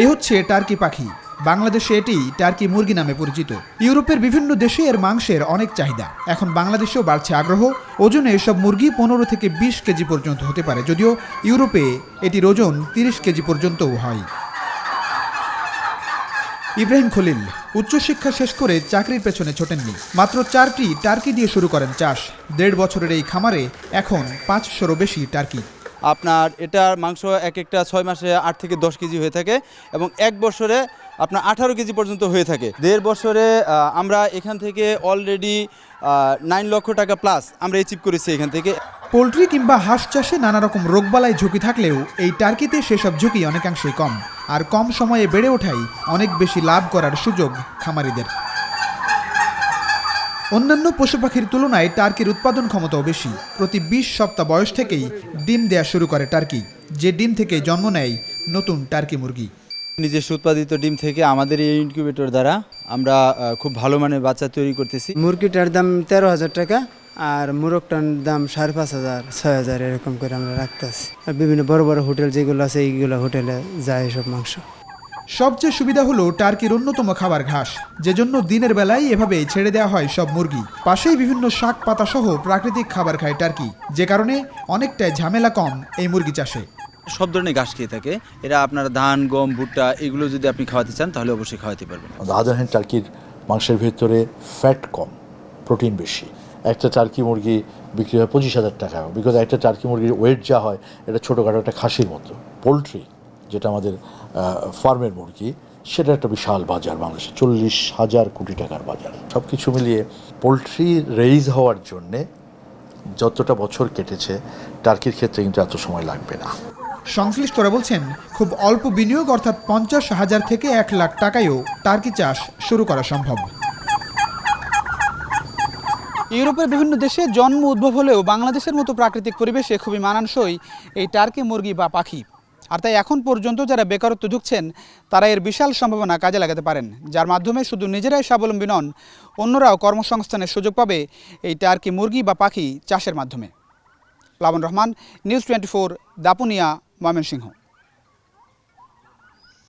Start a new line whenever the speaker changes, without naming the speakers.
এই হচ্ছে টার্কি পাখি। বাংলাদেশে এটি টার্কি মুরগি নামে পরিচিত। ইউরোপের বিভিন্ন দেশে এর মাংসের অনেক চাহিদা। এখন বাংলাদেশেও বাড়ছে আগ্রহ। ওজনে এসব মুরগি পনেরো থেকে বিশ কেজি পর্যন্ত হতে পারে। যদিও ইউরোপে এটির ওজন তিরিশ কেজি পর্যন্তও হয়। ইব্রাহিম খলিল, উচ্চশিক্ষা শেষ করে চাকরির পেছনে ছোটেননি। মাত্র চারটি টার্কি দিয়ে শুরু করেন চাষ। দেড় বছরের এই খামারে এখন পাঁচশোরও বেশি টার্কি।
আপনার এটার মাংস এক একটা ছয় মাসে আট থেকে দশ কেজি হয়ে থাকে এবং এক বছরে আপনার আঠারো কেজি পর্যন্ত হয়ে থাকে। দেড় বছরে আমরা এখান থেকে অলরেডি নাইন লক্ষ টাকা প্লাস আমরা অ্যাচিভ করেছি এখান থেকে।
পোলট্রি কিংবা হাঁস চাষে নানা রকম রোগবালাই ঝুঁকি থাকলেও এই টার্কিতে সেসব ঝুঁকি অনেকাংশেই কম। আর কম সময়ে বেড়ে ওঠাই অনেক বেশি লাভ করার সুযোগ খামারিদের। অন্যান্য পশু পাখির তুলনায় টার্কির উৎপাদন ক্ষমতাও বেশি। প্রতি বিশ সপ্তাহ বয়স থেকেই ডিম দেয়া শুরু করে টার্কি। যে ডিম থেকে জন্ম নেয় নতুন টার্কি মুরগি।
নিজস্ব উৎপাদিত ডিম থেকে আমাদের এই ইনকিউবেটর দ্বারা আমরা খুব ভালো মানের বাচ্চা তৈরি করতেছি।
মুরগিটার দাম তেরো হাজার টাকা আর মুরগটার দাম সাড়ে পাঁচ হাজার ছয় হাজার এরকম করে আমরা রাখতেছি। আর বিভিন্ন বড় বড় হোটেল যেগুলো আছে এইগুলো হোটেলে যায় এসব মাংস।
সবচেয়ে সুবিধা হলো টার্কির অন্যতম খাবার ঘাস যে জন্য দিনের বেলায় এভাবে ছেড়ে দেওয়া হয় সব মুরগি। পাশেই বিভিন্ন শাক পাতা সহ প্রাকৃতিক খাবার খায় টার্কি যে কারণে অনেকটাই ঝামেলা কম এই মুরগি চাষে।
সব ধরনের ঘাস খেয়ে থাকে। এরা আপনার ধান গম ভুট্টা এগুলো যদি আপনি খাওয়াতে চান তাহলে অবশ্যই খাওয়াতে পারবেন।
আদার হ্যান্ড টার্কির মাংসের ভেতরে ফ্যাট কম প্রোটিন বেশি। একটা টার্কি মুরগি বিক্রি হয় পঁচিশ হাজার টাকা। বিকজ একটা টার্কি মুরগির ওয়েট যা হয় এটা ছোটোখাটো একটা খাসির মতো। পোলট্রি যেটা আমাদের ফার্মের মুরগি সেটা একটা বিশাল বাজার বাংলাদেশে চল্লিশ হাজার কোটি টাকার বাজার। সব কিছু মিলিয়ে পোলট্রি রেইজ হওয়ার জন্যে যতটা বছর কেটেছে টার্কির ক্ষেত্রে কিন্তু এত সময় লাগবে না।
সংশ্লিষ্টরা বলছেন খুব অল্প বিনিয়োগ অর্থাৎ পঞ্চাশ হাজার থেকে এক লাখ টাকায়ও টার্কি চাষ শুরু করা সম্ভব।
ইউরোপের বিভিন্ন দেশে জন্ম উদ্ভব হলেও বাংলাদেশের মতো প্রাকৃতিক পরিবেশে খুবই মানানসই এই টার্কি মুরগি বা পাখি। আর তাই এখন পর্যন্ত যারা বেকারত্ব ঢুকছেন, তারা এর বিশাল সম্ভাবনা কাজে লাগাতে পারেন, যার মাধ্যমে শুধু নিজেরাই স্বাবলম্বী নন, অন্যরাও কর্মসংস্থানের সুযোগ পাবে এই টার্কি মুরগি বা পাখি চাষের মাধ্যমে। Plabon Rahman news twenty four Dapunia, Mymensingh.